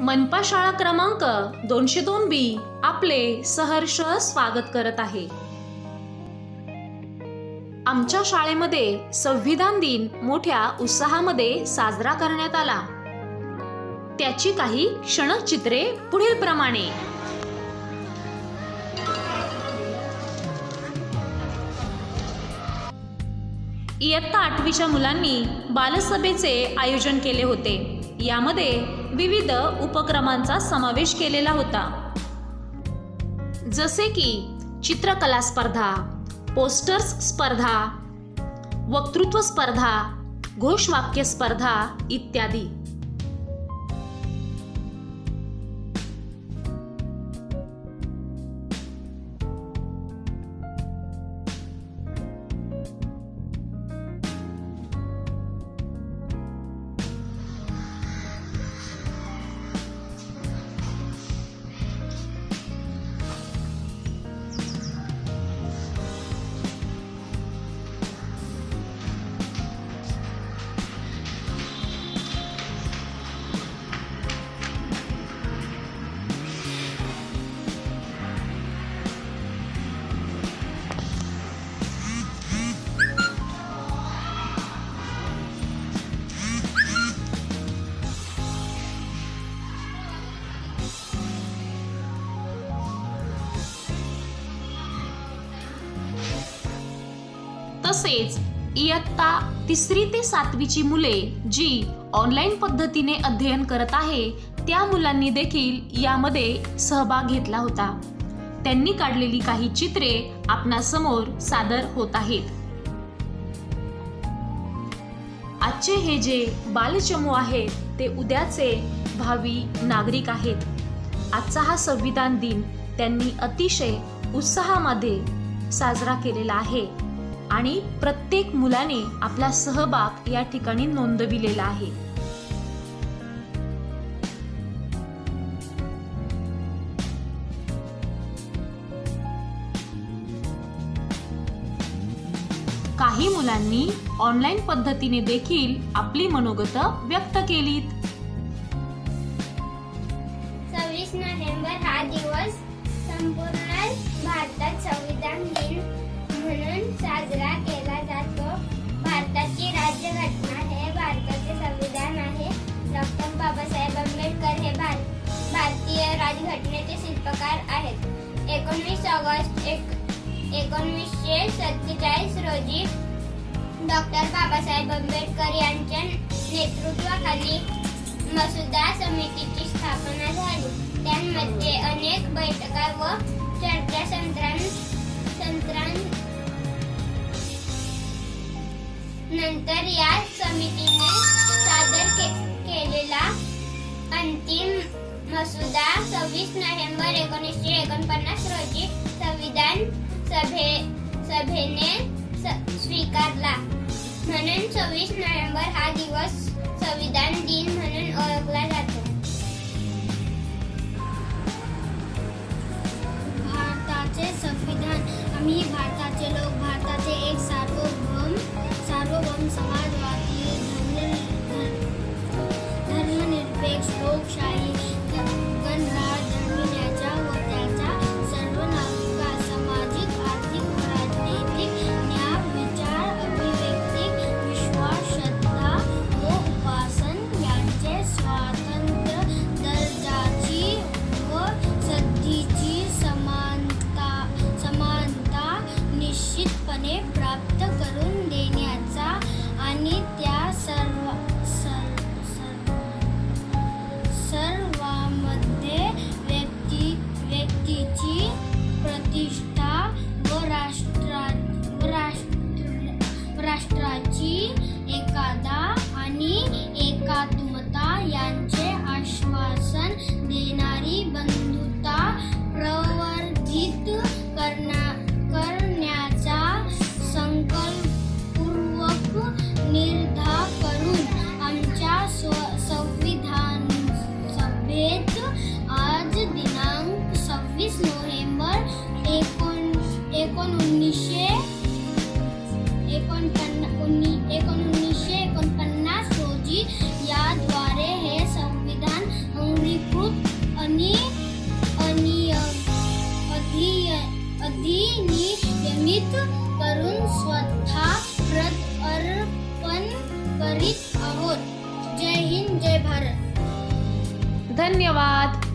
मनपा शाळा क्रमांक दोनशे दोन बी आपले सहर्ष स्वागत करत आहे. आमच्या शाळेमध्ये संविधान दिन मोठ्या उत्साहामध्ये साजरा करण्यात आला. त्याची काही क्षणचित्रे पुढील प्रमाणे इयत्ता आठवीच्या मुलांनी बालसभेचे आयोजन केले होते. यामध्ये विविध उपक्रमांचा समावेश केलेला होता. जसे की चित्रकला स्पर्धा पोस्टर्स स्पर्धा वक्तृत्व स्पर्धा घोषवाक्य स्पर्धा इत्यादी. तसेच इयत्ता तिसरी ते सातवीची मुले जी ऑनलाईन पद्धतीने अध्ययन करत आहे त्या मुलांनी देखील यामध्ये सहभाग घेतला होता. त्यांनी काढलेली काही चित्रे आपणासमोर सादर होत आहेत. आजचे हे जे बालचमू आहेत ते उद्याचे भावी नागरिक आहेत. आजचा हा संविधान दिन त्यांनी अतिशय उत्साहामध्ये साजरा केलेला आहे. आणि प्रत्येक मुलाने आपला सहभाग या ठिकाणी नोंदविलेला आहे. काही मुलांनी ऑनलाईन पद्धतीने देखील आपली मनोगत व्यक्त केलीत. सव्वीस नोव्हेंबर हा दिवस संपूर्ण भारतात संविधान दिन म्हणून साजरा केला जातो. भारताची राज्यघटना हे भारताचे संविधान आहे. डॉक्टर बाबासाहेब आंबेडकर हे भार भारतीय राजघटनेचे शिल्पकार आहेत. एकोणवीस ऑगस्ट एक एकोणवीसशे सत्तेचाळीस रोजी डॉक्टर बाबासाहेब आंबेडकर यांच्या नेतृत्वाखाली मसुदा समितीची स्थापना झाली. त्यांमध्ये अनेक बैठका व चर्चा संत्रां संत्रां नंतर या समितीने सादर के, केलेला अंतिम मसुदा सव्वीस नोव्हेंबर एकोणीसशे एकोणपन्नास रोजी संविधान सभे सभेने स- स्वीकारला. म्हणून सव्वीस नोव्हेंबर हा दिवस संविधान दिन म्हणून ओळखला जातो. भारताचे संविधान आम्ही भारताचे लोक भारताचे एक Sao एकोन उन्नीसशे एकोण एकोणीसशे एकोणपन्नास हे संविधान अंगीकृत आणि अधिनियमित करून स्वतः करीत आहोत. जय हिंद, जय भारत. धन्यवाद.